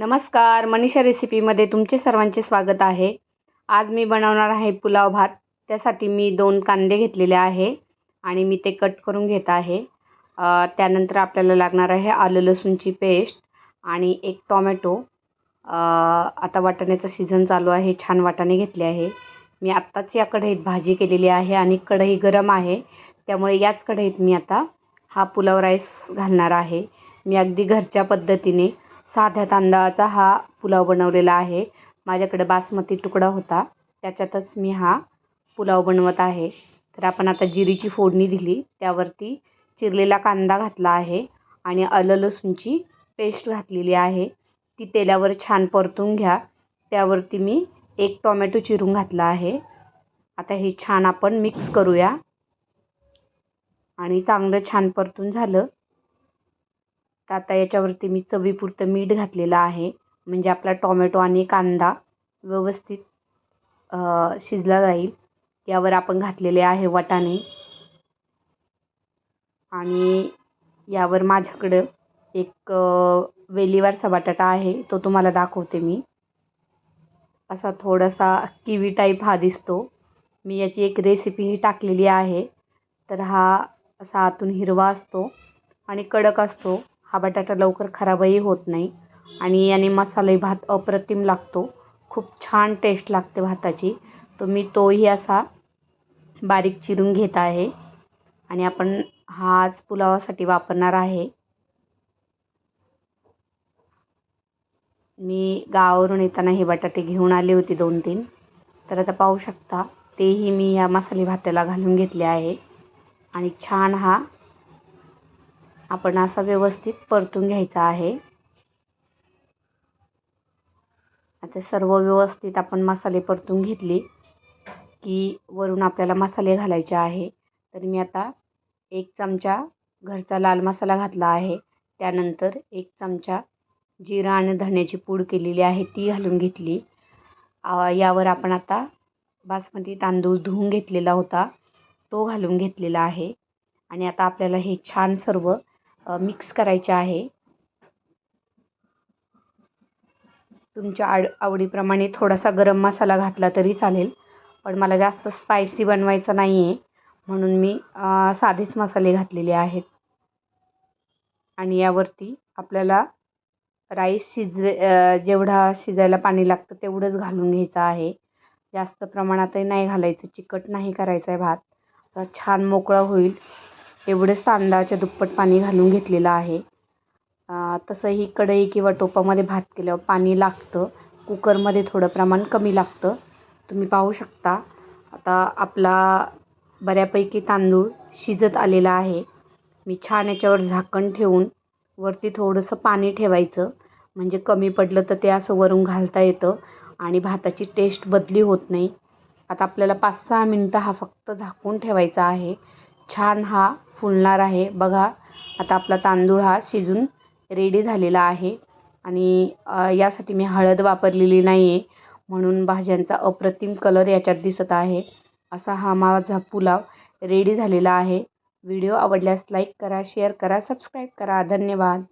नमस्कार मनीषा रेसिपीमध्ये तुमचे सर्वांचे स्वागत आहे. आज मी बनवणार आहे पुलाव भात. त्यासाठी मी दोन कांदे घेतलेले आहे आणि मी ते कट करून घेत आहे. त्यानंतर आपल्याला लागणार आहे आलं लसूणची पेस्ट आणि एक टॉमॅटो आता वाटाण्याचं सीझन चालू आहे छान वाटाणे घेतले आहे. मी आत्ताच या कढईत भाजी केलेली आहे आणि कढई गरम आहे. त्यामुळे याच कढईत मी आता हा पुलाव राईस घालणार आहे. मी अगदी घरच्या पद्धतीने साध्या तांदळाचा हा पुलाव बनवलेला आहे. माझ्याकडे बासमती तुकडा होता. त्याच्यातच मी हा पुलाव बनवत आहे. तर आपण आता जिरीची फोडणी दिली. त्यावरती चिरलेला कांदा घातला आहे आणि आलं लसूणची पेस्ट घातलेली आहे. ती तेलावर छान परतून घ्या. त्यावरती मी एक टोमॅटो चिरून घातला आहे. आता हे छान आपण मिक्स करूया. आणि चांगलं छान परतून झालं. तर आता याच्यावरती मी चवीपुरतं मीठ घातलेलं आहे. म्हणजे आपला टॉमॅटो आणि कांदा व्यवस्थित शिजला जाईल. यावर आपण घातलेले आहे वाटाणे. आणि यावर माझ्याकडं एक वेलीवारचा बटाटा आहे. तो तुम्हाला दाखवते मी. असा थोडासा किवी टाईप हा दिसतो. मी याची एक रेसिपीही टाकलेली आहे. तर हा असा आतून हिरवा असतो आणि कडक असतो. हा बटाटा लवकर खराबही होत नाही आणि याने मसाले भात अप्रतिम लागतो. खूप छान टेस्ट लागते भाताची. तो मी तोही असा बारीक चिरून घेत आहे. आणि आपण हाच पुलावासाठी वापरणार आहे. मी गावावरून येताना हे बटाटे घेऊन आले होते दोन तीन तर आता पाहू शकता तेही मी या मसाले भाताला घालून घेतले आहे. आणि छान हा आपण असा व्यवस्थित परतून घ्यायचा आहे. आता सर्व व्यवस्थित आपण मसाले परतून घेतले की वरून आपल्याला मसाले घालायचे आहे. तर मी आता एक चमचा घरचा लाल मसाला घातला आहे. त्यानंतर एक चमचा जिरा आणि धण्याची पूड केलेली आहे ती घालून घेतली. यावर आपण आता बासमती तांदूळ धुवून घेतलेला होता तो घालून घेतलेला आहे. आणि आता आपल्याला हे छान सर्व मिक्स करायचे आहे. तुमच्या आड आवडीप्रमाणे थोडासा गरम मसाला घातला तरी चालेल. पण मला जास्त स्पायसी बनवायचं नाही आहे म्हणून मी साधेच मसाले घातलेले आहेत. आणि यावरती आपल्याला राईस शिजवे जेवढा शिजायला पाणी लागतं तेवढंच घालून घ्यायचं आहे. जास्त प्रमाणातही नाही घालायचं. चिकट नाही करायचं आहे भात छान मोकळा होईल. एवढंच तांदळाच्या दुप्पट पाणी घालून घेतलेलं आहे. तसंही कढई किंवा टोपामध्ये भात केल्यावर पाणी लागतं. कुकरमध्ये थोडं प्रमाण कमी लागतं. तुम्ही पाहू शकता. आता आपला बऱ्यापैकी तांदूळ शिजत आलेला आहे. मी छान याच्यावर झाकण ठेवून वरती थोडंसं पाणी ठेवायचं. म्हणजे कमी पडलं तर ते असं वरून घालता येतं आणि भाताची टेस्ट बदली होत नाही. आता आपल्याला पाच सहा मिनटं हा फक्त झाकून ठेवायचा आहे. छान हा फुलणार आहे. बघा आता आपला तांदूळ हा शिजून रेडी झालेला आहे. आणि यासाठी मी हळद वापरलेली नाही आहे म्हणून भाज्यांचा अप्रतिम कलर याच्यात दिसत आहे. असा हा माझा पुलाव रेडी झालेला आहे. व्हिडिओ आवडल्यास लाईक करा शेअर करा सबस्क्राईब करा. धन्यवाद.